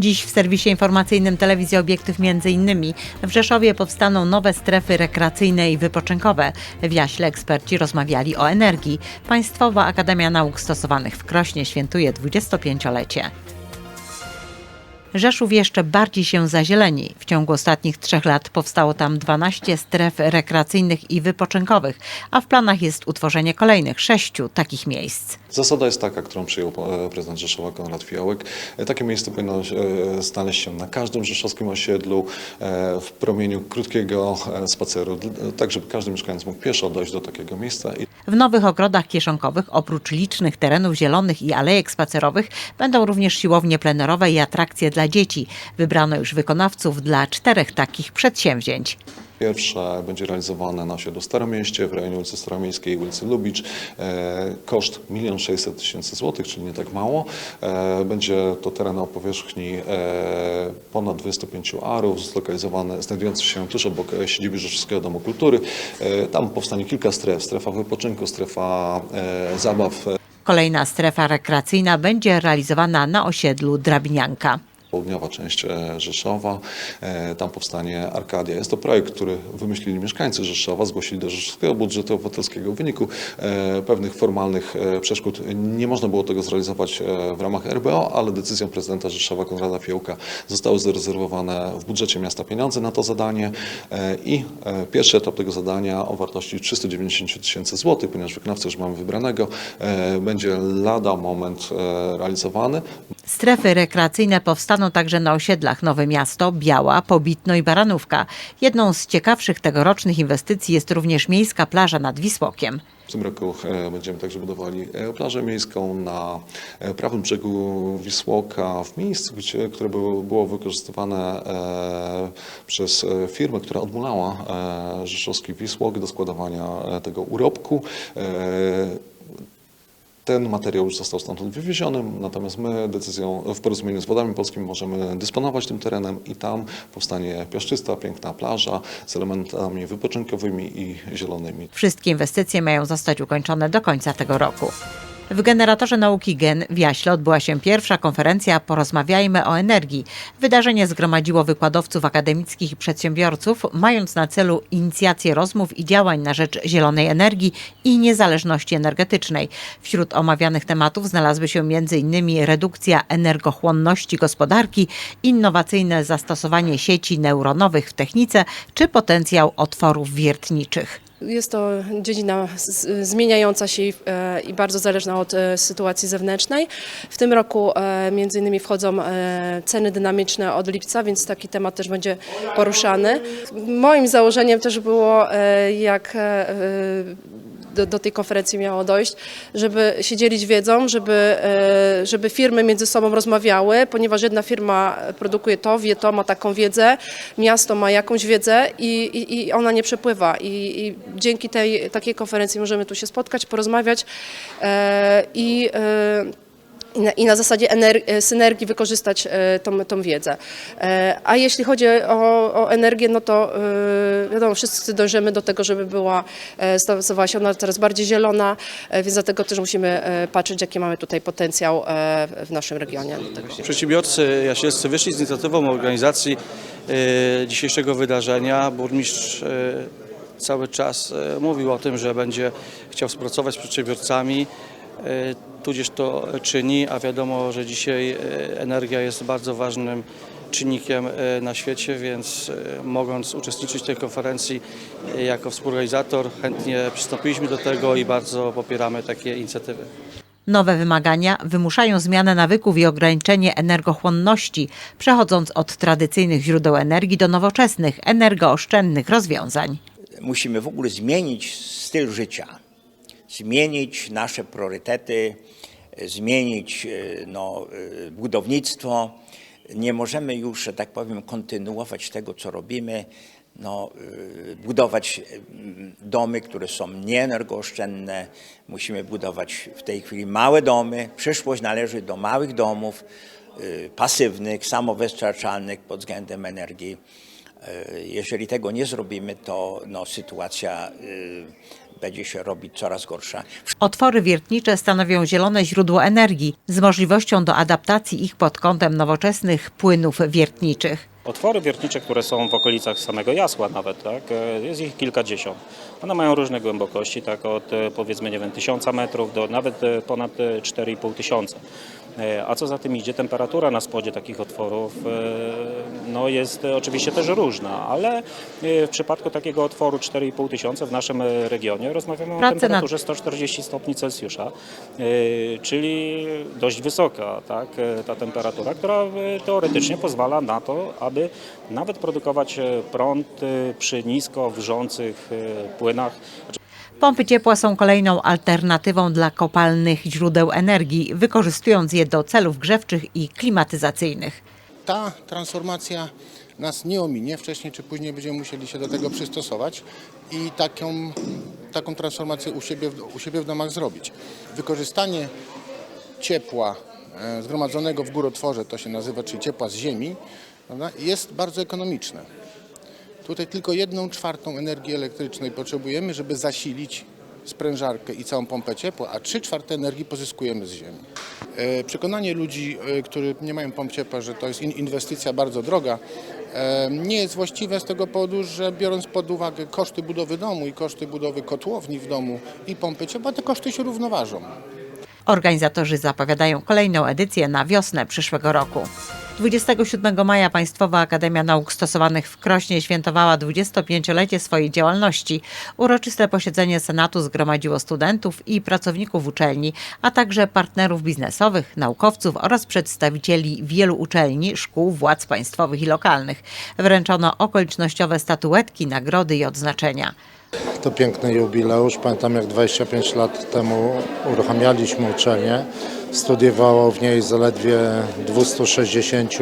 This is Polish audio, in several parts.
Dziś w serwisie informacyjnym telewizji Obiektyw między innymi w Rzeszowie powstaną nowe strefy rekreacyjne i wypoczynkowe. W Jaśle eksperci rozmawiali o energii. Państwowa Akademia Nauk Stosowanych w Krośnie świętuje 25-lecie. Rzeszów jeszcze bardziej się zazieleni. W ciągu ostatnich trzech lat powstało tam 12 stref rekreacyjnych i wypoczynkowych, a w planach jest utworzenie kolejnych sześciu takich miejsc. Zasada jest taka, którą przyjął e, prezydent Rzeszowa Konrad Fiołek. E, Takie miejsce powinno e, znaleźć się na każdym rzeszowskim osiedlu w promieniu krótkiego spaceru, tak żeby każdy mieszkaniec mógł pieszo dojść do takiego miejsca W nowych ogrodach kieszonkowych, oprócz licznych terenów zielonych i alejek spacerowych, będą również siłownie plenerowe i atrakcje dla dzieci. Wybrano już wykonawców dla czterech takich przedsięwzięć. Pierwsze będzie realizowane na osiedlu Staromieście w rejonie ulicy Staromiejskiej i ulicy Lubicz. E, Koszt 1 600 tysięcy złotych, czyli nie tak mało. E, Będzie to teren o powierzchni e, ponad 25 arów, zlokalizowany, znajdujący się tuż obok siedziby Rzeczowskiego Domu Kultury. Tam powstanie kilka stref, strefa wypoczynku, strefa zabaw, Kolejna strefa rekreacyjna będzie realizowana na osiedlu Drabinianka. Południowa część e, Rzeszowa. E, Tam powstanie Arkadia. Jest to projekt, który wymyślili mieszkańcy Rzeszowa, zgłosili do Rzeszowskiego Budżetu Obywatelskiego. W wyniku e, pewnych formalnych przeszkód nie można było tego zrealizować w ramach RBO, ale decyzją prezydenta Rzeszowa Konrada Fiołka zostały zarezerwowane w budżecie miasta pieniądze na to zadanie i pierwszy etap tego zadania o wartości 390 tysięcy złotych, ponieważ wykonawcę już mamy wybranego, będzie lada moment realizowany. Strefy rekreacyjne powstaną także na osiedlach Nowe Miasto, Biała, Pobitno i Baranówka. Jedną z ciekawszych tegorocznych inwestycji jest również miejska plaża nad Wisłokiem. W tym roku e, będziemy także budowali e, plażę miejską na e, prawym brzegu Wisłoka, w miejscu, które było, wykorzystywane przez firmę, która odmulała rzeszowski Wisłok do składowania tego urobku. Ten materiał już został stamtąd wywieziony, natomiast my decyzją w porozumieniu z Wodami Polskimi możemy dysponować tym terenem i tam powstanie piaszczysta, piękna plaża z elementami wypoczynkowymi i zielonymi. Wszystkie inwestycje mają zostać ukończone do końca tego roku. W generatorze nauki GEN w Jaśle odbyła się pierwsza konferencja Porozmawiajmy o energii. Wydarzenie zgromadziło wykładowców akademickich i przedsiębiorców, mając na celu inicjację rozmów i działań na rzecz zielonej energii i niezależności energetycznej. Wśród omawianych tematów znalazły się m.in. redukcja energochłonności gospodarki, innowacyjne zastosowanie sieci neuronowych w technice czy potencjał otworów wiertniczych. Jest to dziedzina zmieniająca się i, e, i bardzo zależna od e, sytuacji zewnętrznej. W tym roku e, między innymi wchodzą ceny dynamiczne od lipca, więc taki temat też będzie poruszany. Moim założeniem też było, jak do, do tej konferencji miało dojść, żeby się dzielić wiedzą, żeby, e, żeby firmy między sobą rozmawiały, ponieważ jedna firma produkuje to, wie to, ma taką wiedzę, miasto ma jakąś wiedzę i, i, i ona nie przepływa. I, I dzięki tej takiej konferencji możemy tu się spotkać, porozmawiać e, i e, i na, i na zasadzie e, synergii wykorzystać e, tą, tą wiedzę. E, A jeśli chodzi o, o energię, no to wiadomo, wszyscy dążymy do tego, żeby była, stawała się ona coraz bardziej zielona, więc dlatego też musimy patrzeć, jaki mamy tutaj potencjał w naszym regionie. Przedsiębiorcy jasielscy wyszli z inicjatywą organizacji dzisiejszego wydarzenia. Burmistrz cały czas mówił o tym, że będzie chciał współpracować z przedsiębiorcami, tudzież to czyni, a wiadomo, że dzisiaj e, energia jest bardzo ważnym czynnikiem e, na świecie, więc e, mogąc uczestniczyć w tej konferencji e, jako współorganizator, chętnie przystąpiliśmy do tego i bardzo popieramy takie inicjatywy. Nowe wymagania wymuszają zmianę nawyków i ograniczenie energochłonności, przechodząc od tradycyjnych źródeł energii do nowoczesnych, energooszczędnych rozwiązań. musimy w ogóle zmienić styl życia, zmienić nasze priorytety, zmienić e, no, e, budownictwo. Nie możemy już, że tak powiem, kontynuować tego, co robimy. No, e, budować domy, które są nieenergooszczędne. Musimy budować w tej chwili małe domy. Przyszłość należy do małych domów, pasywnych, samowystarczalnych pod względem energii. Jeżeli tego nie zrobimy, to no, sytuacja będzie się robić coraz gorsza. Otwory wiertnicze stanowią zielone źródło energii z możliwością do adaptacji ich pod kątem nowoczesnych płynów wiertniczych. Otwory wiertnicze, które są w okolicach samego Jasła nawet, tak, e, jest ich kilkadziesiąt. One mają różne głębokości, tak od e, powiedzmy nie wiem, tysiąca metrów do nawet e, ponad e, 4,5 tysiąca. E, A co za tym idzie, temperatura na spodzie takich otworów e, no jest oczywiście też różna, ale e, w przypadku takiego otworu 4,5 tysiąca w naszym regionie rozmawiamy Prace o nad- temperaturze 140 stopni Celsjusza, czyli dość wysoka tak, ta temperatura, która teoretycznie pozwala na to, aby nawet produkować prąd przy nisko wrzących płynach. Pompy ciepła są kolejną alternatywą dla kopalnych źródeł energii, wykorzystując je do celów grzewczych i klimatyzacyjnych. ta transformacja nas nie ominie. Wcześniej czy później będziemy musieli się do tego przystosować i taką, taką transformację u siebie, u siebie w domach zrobić. Wykorzystanie ciepła e, zgromadzonego w górotworze, to się nazywa, czyli ciepła z ziemi, jest bardzo ekonomiczne. Tutaj tylko jedną czwartą energii elektrycznej potrzebujemy, żeby zasilić sprężarkę i całą pompę ciepła, a trzy czwarte energii pozyskujemy z ziemi. E, Przekonanie ludzi, e, którzy nie mają pomp ciepła, że to jest in- inwestycja bardzo droga, e, nie jest właściwe z tego powodu, że biorąc pod uwagę koszty budowy domu i koszty budowy kotłowni w domu i pompy ciepła, te koszty się równoważą. Organizatorzy zapowiadają kolejną edycję na wiosnę przyszłego roku. 27 maja Państwowa Akademia Nauk Stosowanych w Krośnie świętowała 25-lecie swojej działalności. Uroczyste posiedzenie Senatu zgromadziło studentów i pracowników uczelni, a także partnerów biznesowych, naukowców oraz przedstawicieli wielu uczelni, szkół, władz państwowych i lokalnych. Wręczono okolicznościowe statuetki, nagrody i odznaczenia. To piękny jubileusz. Pamiętam jak 25 lat temu uruchamialiśmy uczelnię. Studiowało w niej zaledwie 260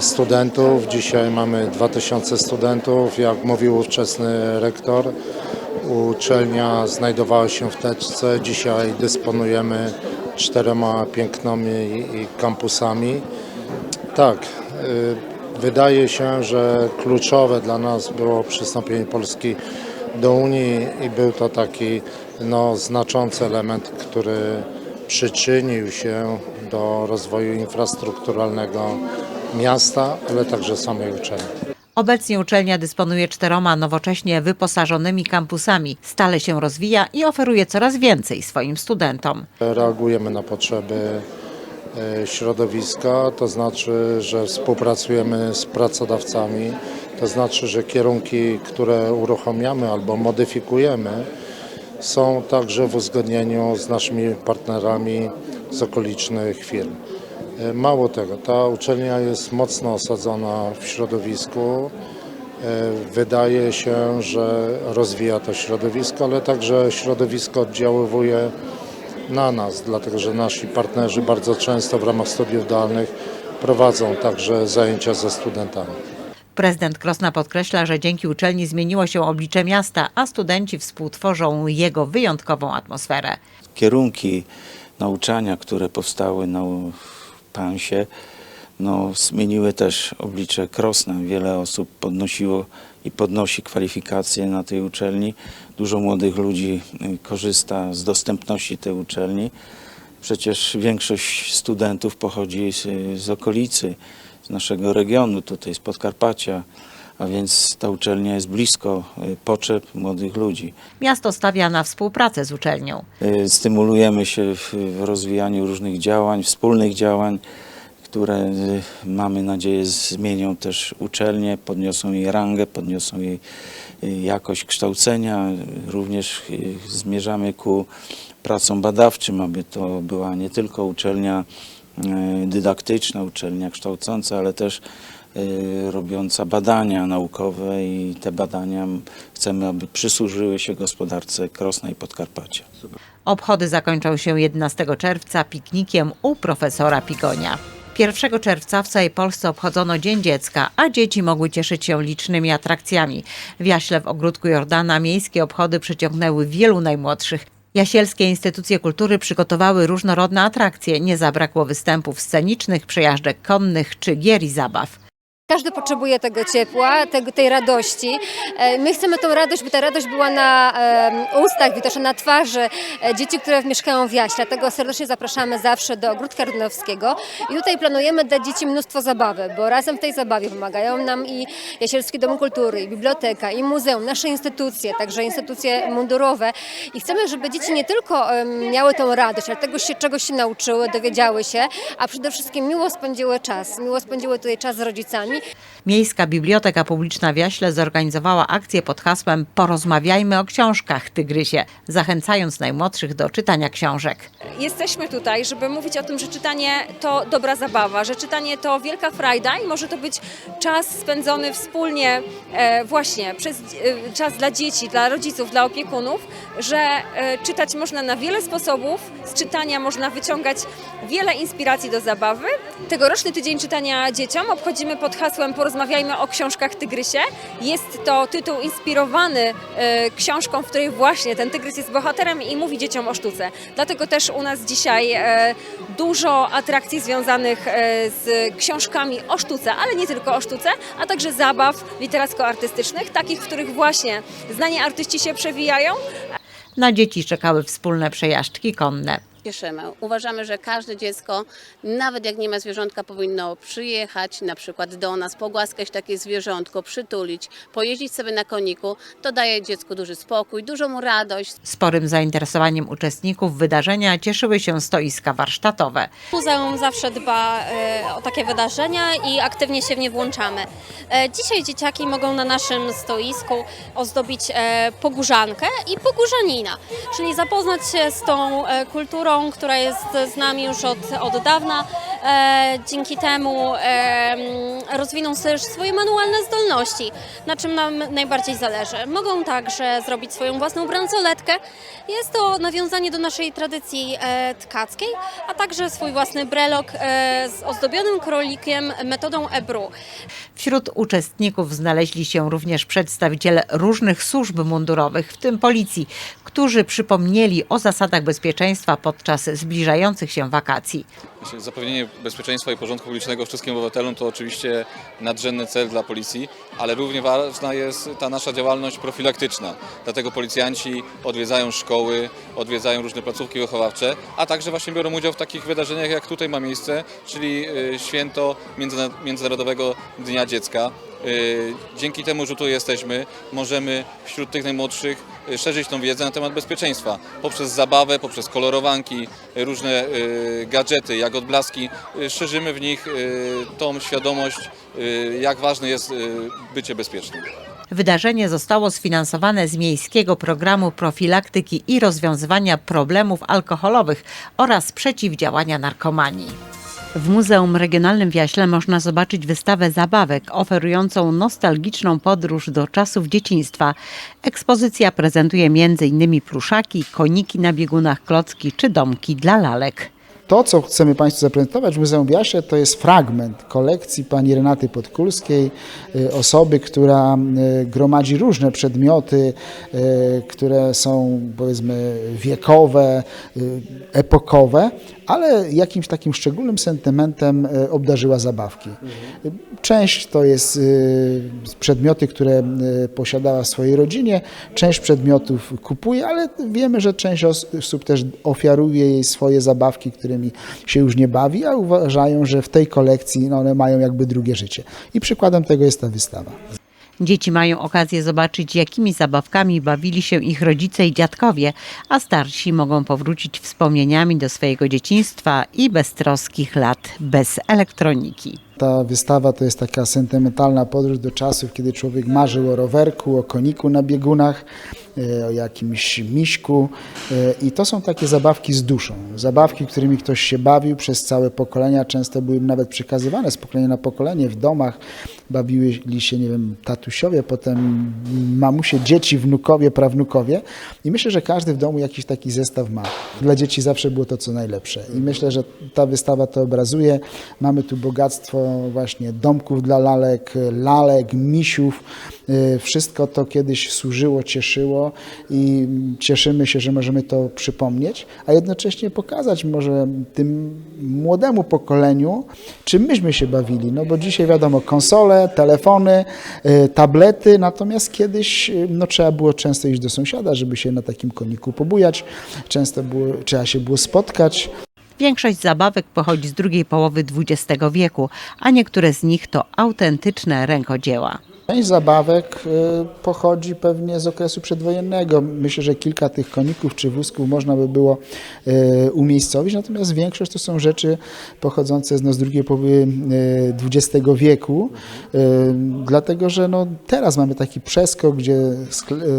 studentów. Dzisiaj mamy 2000 studentów. Jak mówił ówczesny rektor, uczelnia znajdowała się w teczce. Dzisiaj dysponujemy czterema pięknymi kampusami. Tak, y, wydaje się, że kluczowe dla nas było przystąpienie Polski do Unii i był to taki no, znaczący element, który przyczynił się do rozwoju infrastrukturalnego miasta, ale także samej uczelni. Obecnie uczelnia dysponuje czteroma nowocześnie wyposażonymi kampusami, stale się rozwija i oferuje coraz więcej swoim studentom. Reagujemy na potrzeby e, środowiska, to znaczy, że współpracujemy z pracodawcami, to znaczy, że kierunki, które uruchamiamy albo modyfikujemy, są także w uzgodnieniu z naszymi partnerami z okolicznych firm. E, Mało tego, ta uczelnia jest mocno osadzona w środowisku. E, Wydaje się, że rozwija to środowisko, ale także środowisko oddziaływuje na nas, dlatego że nasi partnerzy bardzo często w ramach studiów zdalnych prowadzą także zajęcia ze studentami. Prezydent Krosna podkreśla, że dzięki uczelni zmieniło się oblicze miasta, a studenci współtworzą jego wyjątkową atmosferę. kierunki nauczania, które powstały na Pansie, no, zmieniły też oblicze Krosna. Wiele osób podnosiło i podnosi kwalifikacje na tej uczelni. Dużo młodych ludzi y, korzysta z dostępności tej uczelni. Przecież większość studentów pochodzi z, z okolicy, z naszego regionu, tutaj z Podkarpacia, a więc ta uczelnia jest blisko y, potrzeb młodych ludzi. Miasto stawia na współpracę z uczelnią. Y, Stymulujemy się w, rozwijaniu różnych działań, wspólnych działań, które y, mamy nadzieję zmienią też uczelnię, podniosą jej rangę, podniosą jej jakość kształcenia. Również zmierzamy ku pracom badawczym, aby to była nie tylko uczelnia dydaktyczna, uczelnia kształcąca, ale też y, robiąca badania naukowe i te badania chcemy, aby przysłużyły się gospodarce Krosna i Podkarpacia. Obchody zakończą się 11 czerwca piknikiem u profesora Pigonia. 1 czerwca w całej Polsce obchodzono Dzień Dziecka, a dzieci mogły cieszyć się licznymi atrakcjami. W Jaśle w Ogródku Jordana miejskie obchody przyciągnęły wielu najmłodszych. Jasielskie instytucje kultury przygotowały różnorodne atrakcje. Nie zabrakło występów scenicznych, przejażdżek konnych czy gier i zabaw. Każdy potrzebuje tego ciepła, tego, tej radości. E, My chcemy tą radość, by ta radość była na e, ustach, widoczna na twarzy e, dzieci, które mieszkają w Jaśle. Dlatego serdecznie zapraszamy zawsze do Ogródka Rudnowskiego. I tutaj planujemy dać dzieci mnóstwo zabawy, bo razem w tej zabawie pomagają nam i Jasielski Dom Kultury, i biblioteka, i muzeum, nasze instytucje, także instytucje mundurowe. I chcemy, żeby dzieci nie tylko miały tą radość, ale tego się, czegoś się nauczyły, dowiedziały się, a przede wszystkim miło spędziły czas. Miło spędziły tutaj czas z rodzicami. Miejska Biblioteka Publiczna w Jaśle zorganizowała akcję pod hasłem Porozmawiajmy o książkach Tygrysie, zachęcając najmłodszych do czytania książek. Jesteśmy tutaj, żeby mówić o tym, że czytanie to dobra zabawa, że czytanie to wielka frajda i może to być czas spędzony wspólnie e, właśnie przez e, czas dla dzieci, dla rodziców, dla opiekunów, że e, czytać można na wiele sposobów, z czytania można wyciągać wiele inspiracji do zabawy. Tegoroczny tydzień czytania dzieciom obchodzimy pod hasłem Porozmawiajmy o książkach Tygrysie. Jest to tytuł inspirowany e, książką, w której właśnie ten tygrys jest bohaterem i mówi dzieciom o sztuce. Dlatego też u nas dzisiaj e, dużo atrakcji związanych e, z książkami o sztuce, ale nie tylko o sztuce, a także zabaw literacko-artystycznych, takich, w których właśnie znani artyści się przewijają, Na dzieci czekały wspólne przejażdżki konne. Cieszymy. Uważamy, że każde dziecko, nawet jak nie ma zwierzątka, powinno przyjechać na przykład do nas, pogłaskać takie zwierzątko, przytulić, pojeździć sobie na koniku. To daje dziecku duży spokój, dużą mu radość. Sporym zainteresowaniem uczestników wydarzenia cieszyły się stoiska warsztatowe. Muzeum zawsze dba e, o takie wydarzenia i aktywnie się w nie włączamy. E, Dzisiaj dzieciaki mogą na naszym stoisku ozdobić e, pogórzankę i pogórzanina, czyli zapoznać się z tą e, która jest z nami już od, od dawna. E, Dzięki temu e, rozwiną też swoje manualne zdolności, na czym nam najbardziej zależy. Mogą także zrobić swoją własną bransoletkę. Jest to nawiązanie do naszej tradycji e, tkackiej, a także swój własny brelok e, z ozdobionym krolikiem metodą ebru. Wśród uczestników znaleźli się również przedstawiciele różnych służb mundurowych, w tym policji, którzy przypomnieli o zasadach bezpieczeństwa podczas zbliżających się wakacji. Zapewnienie bezpieczeństwa i porządku publicznego wszystkim obywatelom to oczywiście nadrzędny cel dla policji, ale równie ważna jest ta nasza działalność profilaktyczna. Dlatego policjanci odwiedzają szkoły, odwiedzają różne placówki wychowawcze, a także właśnie biorą udział w takich wydarzeniach, jak tutaj ma miejsce, czyli y, święto Międzyna- Międzynarodowego Dnia Dziecka. Y, Dzięki temu, że tu jesteśmy, możemy wśród tych najmłodszych y, szerzyć tą wiedzę na temat bezpieczeństwa poprzez zabawę, poprzez kolorowanki, y, różne gadżety, jak odblaski. Szerzymy w nich tą świadomość, jak ważne jest bycie bezpiecznym. Wydarzenie zostało sfinansowane z Miejskiego Programu Profilaktyki i Rozwiązywania Problemów Alkoholowych oraz Przeciwdziałania Narkomanii. W Muzeum Regionalnym w Jaśle można zobaczyć wystawę zabawek oferującą nostalgiczną podróż do czasów dzieciństwa. Ekspozycja prezentuje m.in. pluszaki, koniki na biegunach, klocki czy domki dla lalek. To, co chcemy Państwu zaprezentować w Muzeum w Jaśle, to jest fragment kolekcji pani Renaty Podkulskiej, y, osoby, która y, gromadzi różne przedmioty, y, które są powiedzmy wiekowe, epokowe, ale jakimś takim szczególnym sentymentem y, obdarzyła zabawki. Część to jest y, przedmioty, które y, posiadała w swojej rodzinie, część przedmiotów kupuje, ale wiemy, że część osób też ofiaruje jej swoje zabawki, którymi się już nie bawi, a uważają, że w tej kolekcji no, one mają jakby drugie życie. I przykładem tego jest ta wystawa. Dzieci mają okazję zobaczyć, jakimi zabawkami bawili się ich rodzice i dziadkowie, a starsi mogą powrócić wspomnieniami do swojego dzieciństwa i beztroskich lat bez elektroniki. Ta wystawa to jest taka sentymentalna podróż do czasów, kiedy człowiek marzył o rowerku, o koniku na biegunach, o jakimś miśku. e, I to są takie zabawki z duszą. Zabawki, którymi ktoś się bawił przez całe pokolenia. Często były nawet przekazywane z pokolenia na pokolenie w domach. Bawili się, nie wiem, tatusiowie, potem mamusie, dzieci, wnukowie, prawnukowie. I myślę, że każdy w domu jakiś taki zestaw ma. Dla dzieci zawsze było to co najlepsze. I myślę, że ta wystawa to obrazuje. Mamy tu bogactwo właśnie domków dla lalek, lalek, misiów. Y, Wszystko to kiedyś służyło, cieszyło i cieszymy się, że możemy to przypomnieć, a jednocześnie pokazać może tym młodemu pokoleniu, czym myśmy się bawili. No bo dzisiaj wiadomo, konsole, telefony, y, tablety, natomiast kiedyś y, no, trzeba było często iść do sąsiada, żeby się na takim koniku pobujać, często było, trzeba się było spotkać. Większość zabawek pochodzi z drugiej połowy XX wieku, a niektóre z nich to autentyczne rękodzieła. Część zabawek y, pochodzi pewnie z okresu przedwojennego. Myślę, że kilka tych koników czy wózków można by było y, umiejscowić, natomiast większość to są rzeczy pochodzące z, no, z drugiej połowy XX wieku, y, dlatego że no, teraz mamy taki przeskok, gdzie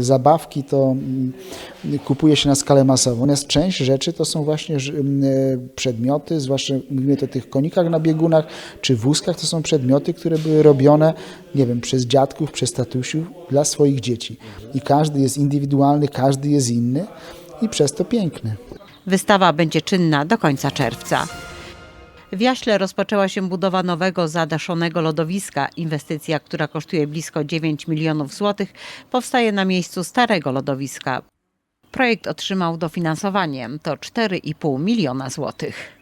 zabawki to y, kupuje się na skalę masową. Natomiast część rzeczy to są właśnie ż- y, przedmioty, zwłaszcza mówimy o tych konikach na biegunach czy wózkach, to są przedmioty, które były robione, nie wiem, przez dziadków, przez tatusiów dla swoich dzieci. I każdy jest indywidualny, każdy jest inny i przez to piękny. Wystawa będzie czynna do końca czerwca. W Jaśle rozpoczęła się budowa nowego zadaszonego lodowiska. Inwestycja, która kosztuje blisko 9 milionów złotych, powstaje na miejscu starego lodowiska. Projekt otrzymał dofinansowanie to 4,5 miliona złotych.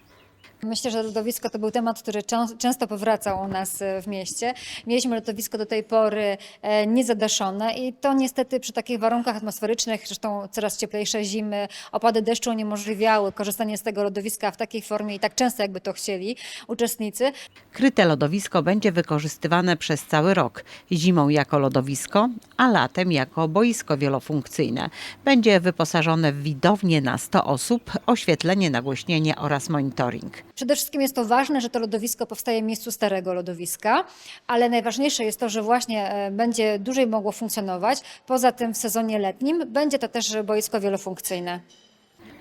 Myślę, że lodowisko to był temat, który często powracał u nas e, w mieście. Mieliśmy lodowisko do tej pory e, niezadaszone i to niestety przy takich warunkach atmosferycznych, zresztą coraz cieplejsze zimy, opady deszczu uniemożliwiały korzystanie z tego lodowiska w takiej formie i tak często, jakby to chcieli uczestnicy. Kryte lodowisko będzie wykorzystywane przez cały rok. Zimą jako lodowisko, a latem jako boisko wielofunkcyjne. Będzie wyposażone w widownię na 100 osób, oświetlenie, nagłośnienie oraz monitoring. Przede wszystkim jest to ważne, że to lodowisko powstaje w miejscu starego lodowiska, ale najważniejsze jest to, że właśnie e, będzie dłużej mogło funkcjonować. Poza tym w sezonie letnim będzie to też boisko wielofunkcyjne.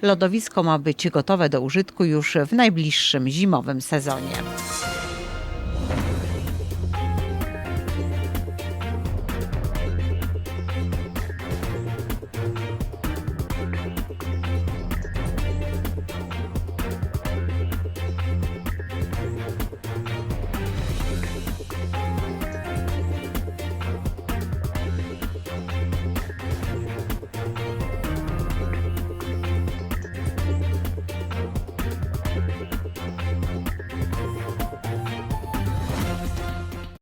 Lodowisko ma być gotowe do użytku już w najbliższym zimowym sezonie.